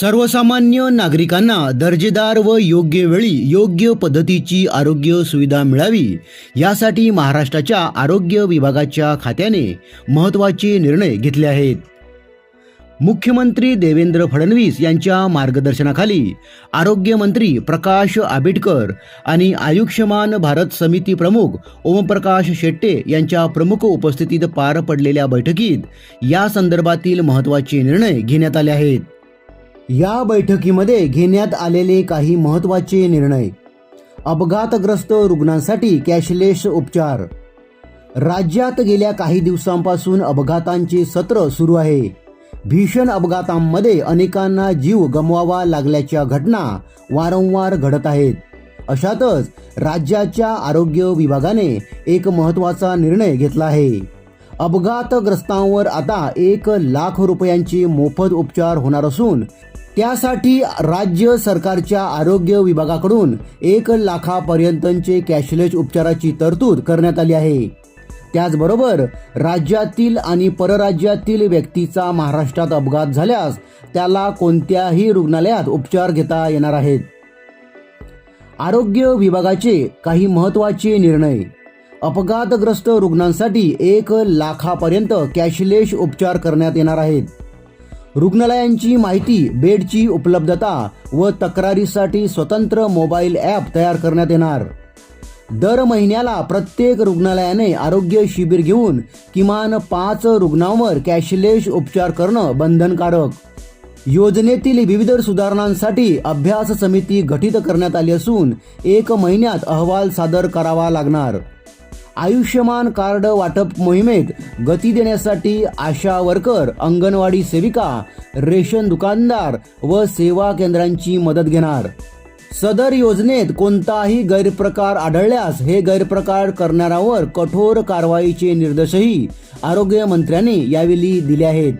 सर्वसामान्य नागरिकांना दर्जेदार व योग्य वेळी योग्य पद्धतीची आरोग्य सुविधा मिळावी यासाठी महाराष्ट्राच्या आरोग्य विभागाच्या खात्याने महत्त्वाचे निर्णय घेतले आहेत. मुख्यमंत्री देवेंद्र फडणवीस यांच्या मार्गदर्शनाखाली आरोग्यमंत्री प्रकाश आंबेडकर आणि आयुष्यमान भारत समिती प्रमुख ओमप्रकाश शेट्टे यांच्या प्रमुख उपस्थितीत पार पडलेल्या बैठकीत या संदर्भातील महत्त्वाचे निर्णय घेण्यात आले आहेत. या बैठकीमध्ये घेण्यात आलेले काही महत्त्वाचे निर्णय. अपघातग्रस्त रुग्णांसाठी कॅशलेस उपचार. राज्यात गेल्या काही दिवसांपासून अपघातांचे सत्र सुरू आहे. भीषण अपघातांमध्ये अनेकांना जीव गमवावा लागल्याच्या घटना वारंवार घडत आहेत. अशातच राज्याच्या आरोग्य विभागाने एक महत्त्वाचा निर्णय घेतला आहे. अपघातग्रस्तांवर आता एक लाख रुपयांचे मोफत उपचार होणार असून त्यासाठी राज्य सरकारच्या आरोग्य विभागाकडून एक लाखापर्यंतचे कॅशलेस उपचाराची तरतूद करण्यात आली आहे. त्याचबरोबर राज्यातील आणि परराज्यातील व्यक्तीचा महाराष्ट्रात अपघात झाल्यास त्याला कोणत्याही रुग्णालयात उपचार घेता येणार आहेत. आरोग्य विभागाचे काही महत्त्वाचे निर्णय. अपघातग्रस्त रुग्णांसाठी एक लाखापर्यंत कॅशलेस उपचार करण्यात येणार आहेत. रुग्णालयांची माहिती बेडची उपलब्धता व तक्रारीसाठी स्वतंत्र मोबाईल ॲप तयार करण्यात येणार. दर महिन्याला प्रत्येक रुग्णालयाने आरोग्य शिबिर घेऊन किमान पाच रुग्णांवर कॅशलेस उपचार करणं बंधनकारक. योजनेतील विविध सुधारणांसाठी अभ्यास समिती गठीत करण्यात आली असून एक महिन्यात अहवाल सादर करावा लागणार. आयुष्यमान कार्ड वाटप मोहिमेत गती देण्यासाठी आशा वर्कर अंगणवाडी सेविका रेशन दुकानदार व सेवा केंद्रांची मदत घेणार. सदर योजनेत कोणताही गैरप्रकार आढळल्यास हे गैरप्रकार करणाऱ्यावर कठोर कारवाईचे निर्देशही आरोग्यमंत्र्यांनी यावेळी दिले आहेत.